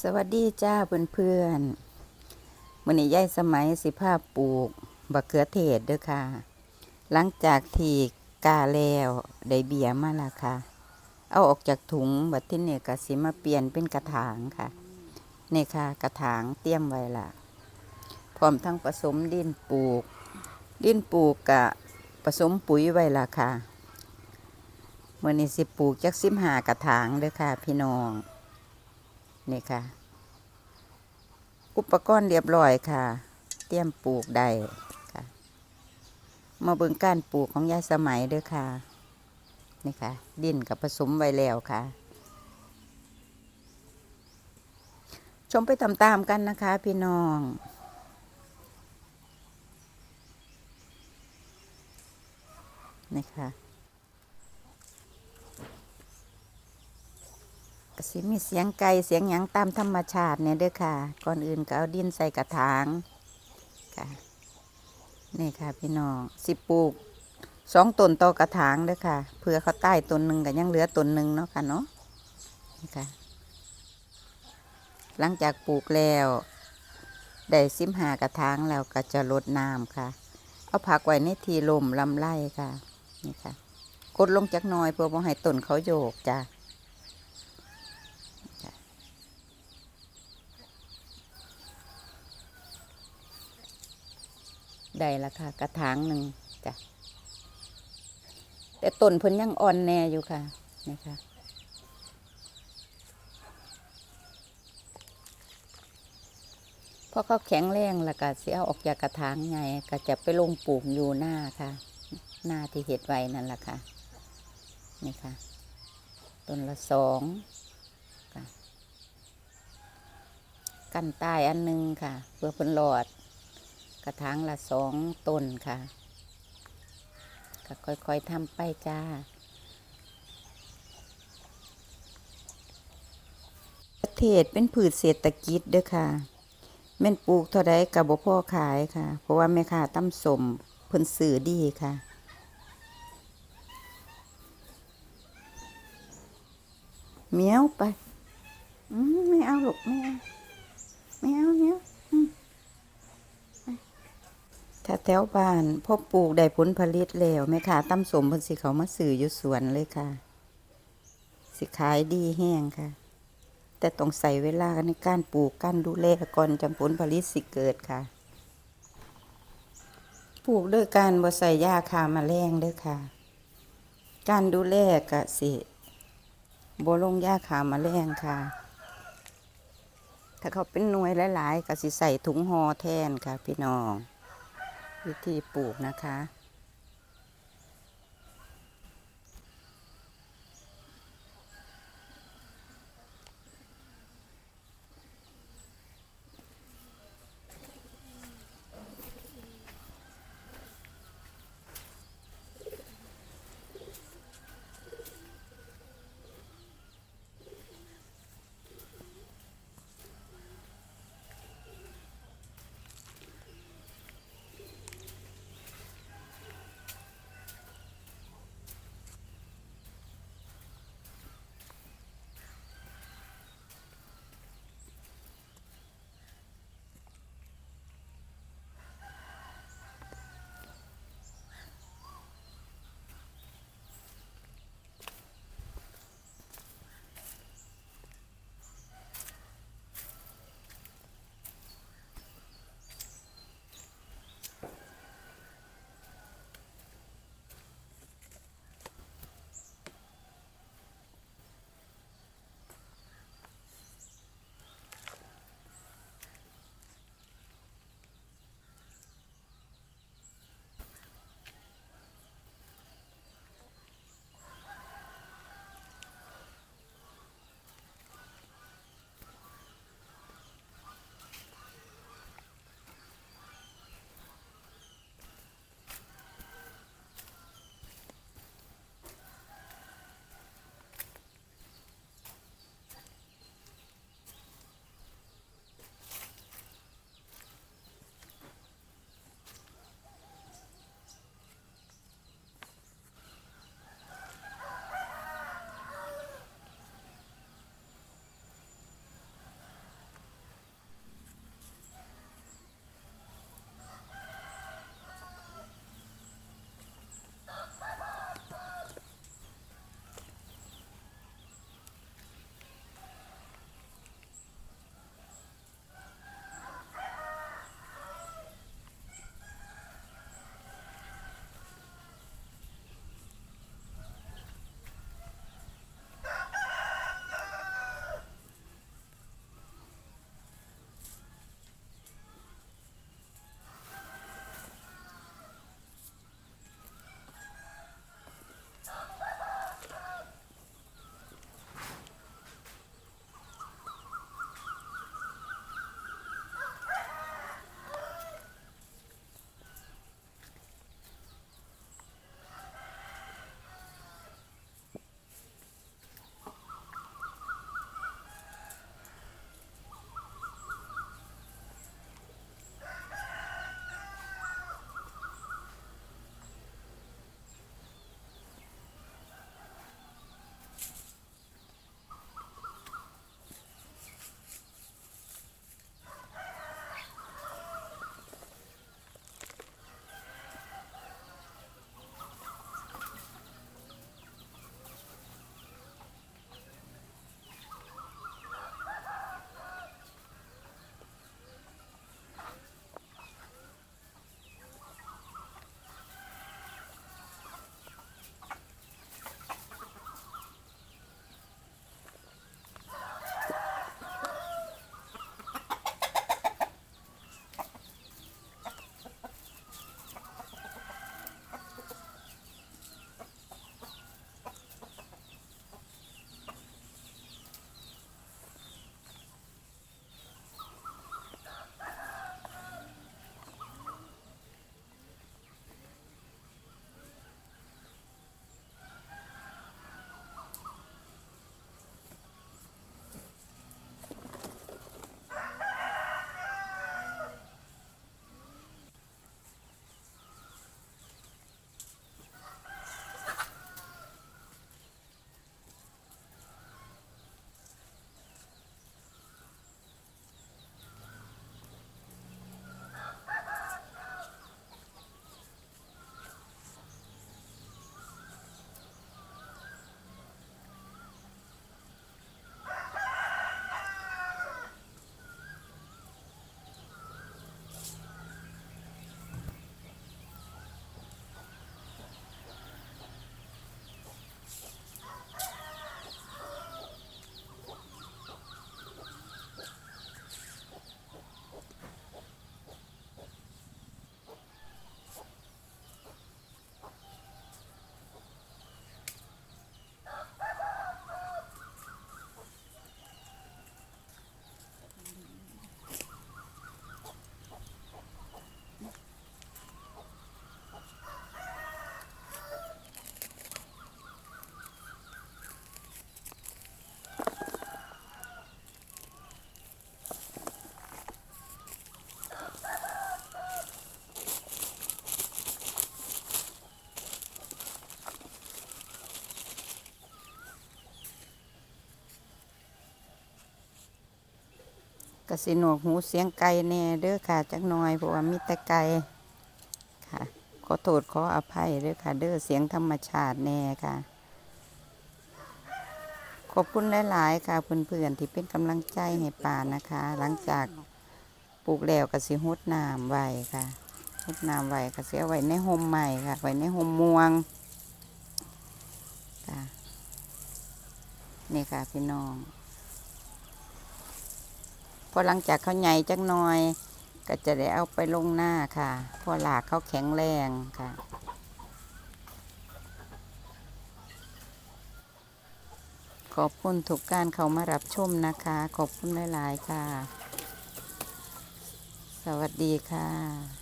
สวัสดีจ้าเพื่อนๆมื่อนี้ยายสมัยสิภาพปลูกบักเขือเทศเด้อค่ะ หลังจากที่กาแล้วได้เบียมาละค่ะ เอาออกจากถุงบัดที่เนี่ก็สิมาเปลี่ยนเป็นกระถางค่ะนี่ค่ะกระถางเตรียมไว้ละพร้อมทั้งผสมดินปลูก ดินปลูกกะผสมปุ๋ยไว้ละค่ะเมื่อนี้สิปลูกจักสิมหากระถางเด้อค่ะ พี่น้อง นี่ค่ะ อุปกรณ์เรียบร้อยค่ะ เตรียมปลูกได้ค่ะ มาเบิ่งการปลูกของยายสมัยเด้วยค่ะ นี่ค่ะ ดินกับผสมไว้แล้วค่ะ ชมไปตามๆกันนะคะ พี่น้องนี่ค่ะ ก็สิมีเสียงไก่เสียงหยังตามธรรมชาติเนี่ยเด้อค่ะ ก่อนอื่นก็เอาดินใส่กระถางค่ะนี่ค่ะพี่น้องสิปลูกสองต้นต่อกระถางเด้อค่ะเพื่อเขาใต้ต้นหนึ่งก็ยังเหลือต้นหนึ่งเนาะค่ะเนาะนี่ค่ะ หลังจากปลูกแล้วได้ซิมหากระถางแล้วก็จะลดน้ำค่ะ เอาผักไว้ในที่ลมลำไรค่ะนี่ค่ะ กดลงจักน่อยเพื่อบ่ให้ต้นเขาโยกจ้ะ ได้ละค่ะ กระถางหนึ่งจ้ะแต่ต้นเพิ่นยังอ่อนแน่อยู่ค่ะนี่ค่ะพอเขาแข็งแรงแล้วก็เสียออกจากกระถางไงก็จะไปลงปลูกอยู่หน้าค่ะ หน้าที่เห็ดไว้นั่นแหละค่ะนี่ค่ะ ต้นละสองกันตายอันหนึงค่ะ เพื่อเพิ่นหลอด กระถางละสองต้นค่ะก็ค่อยๆทำไปจ้า ประเทศเป็นผืชเศรษฐกิจเด้อค่ะแม่นปลูกเท่าใดกับบ่พ่อขายค่ะ เพราะว่าแม่ค้าตั้มสมเพิ่นซื้อดีค่ะเมียวไปอืมไม่เอาลูกไม่เอา ไม่เอาเมียว ถ้าแถวบ้านพอปลูกได้ผลผลิตแล้วแม่ค้าตั้มสมเพิ่นสิเขามาซื้ออยู่สวนเลยค่ะ สิขายดีแห้งค่ะ แต่ต้องใส่เวลาในการปลูกการดูแลก่อนจังผลผลิตสิเกิดค่ะ ปลูกด้วยการบ่ใส่ยาฆ่าแมลงเด้อค่ะ การดูแลก็สิบ่ลงยาฆ่าแมลงค่ะถ้าเขาเป็นหน่วยหลาย ๆ ก็สิใส่ถุงห่อแทนค่ะ พี่น้อง วิธีปลูกนะคะ กสิหนวกหูเสียงไก่แน่เด้อค่ะจักหน่อยเพราะว่ามีแต่ไก่ค่ะ ขอโทษขออภัยเด้อค่ะ เด้อเสียงธรรมชาติแน่ค่ะ ขอบคุณหลายๆค่ะเพื่อนๆที่เป็นกำลังใจให้ป่านะคะ หลังจากปลูกแล้วก็สิฮดน้ำไว้ค่ะฮดน้ำไว้ก็สิเอาไว้ในห่มใหม่ค่ะ ไว้ในห่มม่วงค่ะนี่ค่ะพี่น้อง พอหลังจากเขาใหญ่จักหน่อย ก็จะได้เอาไปลงหน้าค่ะ พอหลากเขาแข็งแรงค่ะขอบคุณทุกการเขามารับชมนะคะ ขอบคุณหลาย ๆ ค่ะ สวัสดีค่ะ